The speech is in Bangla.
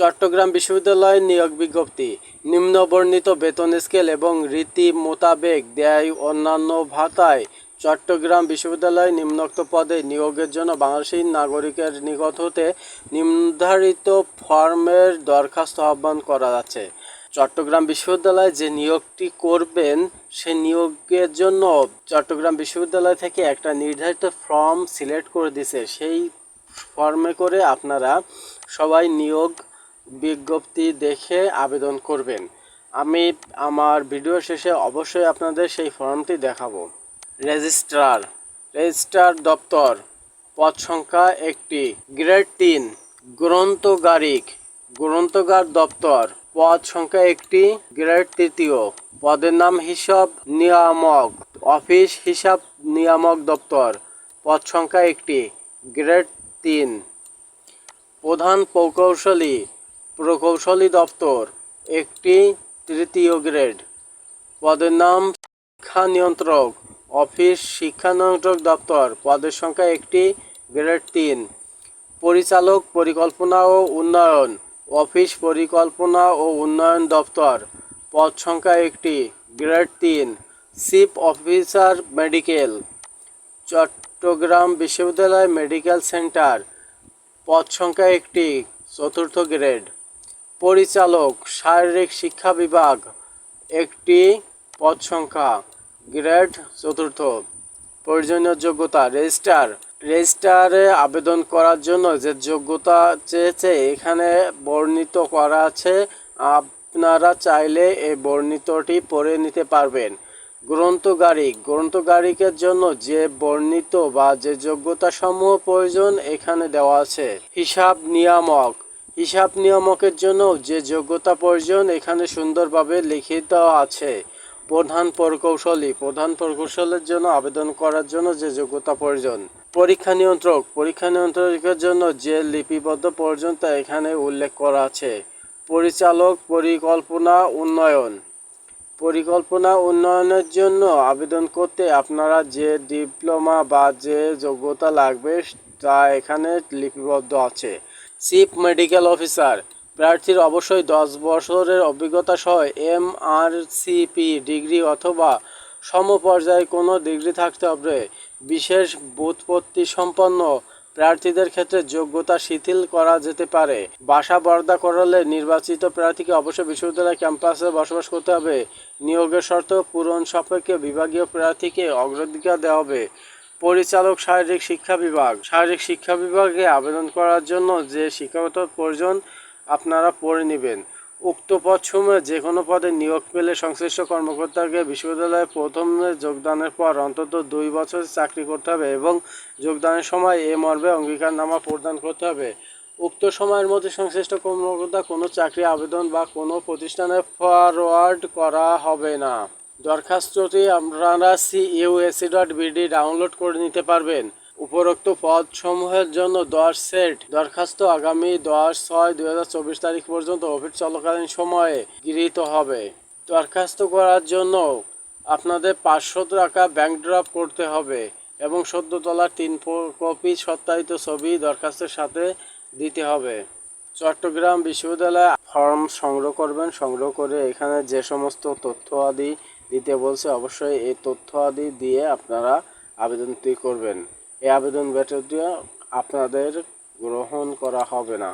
চট্টগ্রাম বিশ্ববিদ্যালয় নিয়োগ বিজ্ঞপ্তি, নিম্নবর্ণিত বেতন স্কেল এবং রীতি মোতাবেক দেয় অন্যান্য ভাতায় চট্টগ্রাম বিশ্ববিদ্যালয় নিম্নোক্ত পদে নিয়োগের জন্য বাংলাদেশী নাগরিকের নিকট হতে নির্ধারিত ফর্মের দরখাস্ত আহ্বান করা যাচ্ছে। চট্টগ্রাম বিশ্ববিদ্যালয়ে যে নিয়োগটি করবেন, সে নিয়োগের জন্য চট্টগ্রাম বিশ্ববিদ্যালয় থেকে একটা নির্ধারিত ফর্ম সিলেক্ট করে দিছে। সেই ফর্মে করে আপনারা সবাই নিয়োগ বিজ্ঞপ্তি দেখে আবেদন করবেন। আমি আমার ভিডিও শেষে অবশ্যই আপনাদের সেই ফর্মটি দেখাবো। রেজিস্ট্রার। রেজিস্ট্রার দপ্তর। পদ সংখ্যা একটি। গ্রেড তিন। গ্রন্থগারিক। গ্রন্থগার দপ্তর। পদ সংখ্যা একটি। গ্রেড তৃতীয়। পদের নাম হিসাব নিয়ামক। অফিস হিসাব নিয়ামক দপ্তর। পদ সংখ্যা একটি। গ্রেড তিন। প্রধান প্রকৌশলী। প্রকৌশলী দপ্তর, একটি তৃতীয় গ্রেড। পদের নাম শিক্ষা নিয়ন্ত্রক, অফিস শিক্ষা নিয়ন্ত্রক দপ্তর। পদের সংখ্যা একটি, গ্রেড তিন। পরিচালক পরিকল্পনা ও উন্নয়ন, অফিস পরিকল্পনা ও উন্নয়ন দপ্তর। পদ সংখ্যা একটি, গ্রেড তিন। চিফ অফিসার মেডিকেল, চট্টগ্রাম বিশ্ববিদ্যালয় মেডিকেল সেন্টার। পদ সংখ্যা একটি, চতুর্থ গ্রেড। পরিচালক, শারীরিক শিক্ষা বিভাগ, একটি পদ সংখ্যা, গ্রেড চতুর্থ। প্রয়োজনীয় যোগ্যতা, রেজিস্টার। রেজিস্টারে আবেদন করার জন্য যে যোগ্যতা চেয়েছে, এখানে বর্ণিত করা আছে, আপনারা চাইলে এই বর্ণিতটি পড়ে নিতে পারবেন। গ্রন্থগারিক। গ্রন্থগারিকের জন্য যে বর্ণিত বা যে যোগ্যতা সমূহ প্রয়োজন, এখানে দেওয়া আছে। হিসাব নিয়ামক। হিসাব নিয়ামকের জন্য যে যোগ্যতা প্রয়োজন, এখানে সুন্দরভাবে লিখিত আছে। প্রধান প্রকৌশলী, প্রধান প্রকৌশলের জন্য আবেদন করার জন্য যে যোগ্যতা প্রয়োজন। পরীক্ষা নিয়ন্ত্রক, পরীক্ষা নিয়ন্ত্রকের জন্য যে লিপিবদ্ধ প্রয়োজন তা এখানে উল্লেখ করা আছে। পরিচালক পরিকল্পনা উন্নয়ন। পরিকল্পনা উন্নয়নের জন্য আবেদন করতে আপনারা যে ডিপ্লোমা বা যে যোগ্যতা লাগবে, তা এখানে লিপিবদ্ধ আছে। চিফ মেডিকেল অফিসার প্রার্থীর অবশ্যই দশ বছরের অভিজ্ঞতা সহ এম আর সিপি ডিগ্রি অথবা সমপর্যায়ে কোনো ডিগ্রি থাকতে হবে। বিশেষ বুৎপত্তি সম্পন্ন প্রার্থীদের ক্ষেত্রে যোগ্যতা শিথিল করা যেতে পারে। বাসা বর্দা করলে নির্বাচিত প্রার্থীকে অবশ্যই বিশ্ববিদ্যালয় ক্যাম্পাসে বসবাস করতে হবে। নিয়োগের শর্ত পূরণ সাপেক্ষে বিভাগীয় প্রার্থীকে অগ্রাধিকার দেওয়া হবে। পরিচালক শারীরিক শিক্ষা বিভাগ। শারীরিক শিক্ষা বিভাগে আবেদন করার জন্য যে শিক্ষাগত প্রয়োজন আপনারা পড়ে নেবেন। উক্ত পদসমূহে যে কোনো পদে নিয়োগ পেলে সংশ্লিষ্ট কর্মকর্তাকে বিশ্ববিদ্যালয়ে প্রথমে যোগদানের পর অন্তত দুই বছর চাকরি করতে হবে এবং যোগদানের সময় এ মর্মে অঙ্গীকারনামা প্রদান করতে হবে। উক্ত সময়ের মধ্যে সংশ্লিষ্ট কর্মকর্তা কোনো চাকরি, আবেদন বা কোনো প্রতিষ্ঠানে ফরওয়ার্ড করা হবে না। দরখাস্তটি আপনারা সিইউএসি ডট বিডি ডাউনলোড করে নিতে পারবেন। উপরোক্ত পদসমূহের জন্য দশ সেট দরখাস্ত আগামী দশ ছয় দুই হাজার চব্বিশ তারিখ পর্যন্ত অফিস চলাকালীন সময়ে গৃহীত হবে। দরখাস্ত করার জন্য আপনাদের পাঁচশো টাকা ব্যাংক ড্রপ করতে হবে এবং সদ্য তোলার তিন কপি সত্যায়িত ছবি দরখাস্তের সাথে দিতে হবে। চট্টগ্রাম বিশ্ববিদ্যালয়ে ফর্ম সংগ্রহ করবেন। সংগ্রহ করে এখানে যে সমস্ত তথ্য আদি দিতে বলছে, অবশ্যই এই তথ্য আদি দিয়ে আপনারা আবেদনটি করবেন। এই আবেদন ব্যাটারটি আপনাদের গ্রহণ করা হবে না।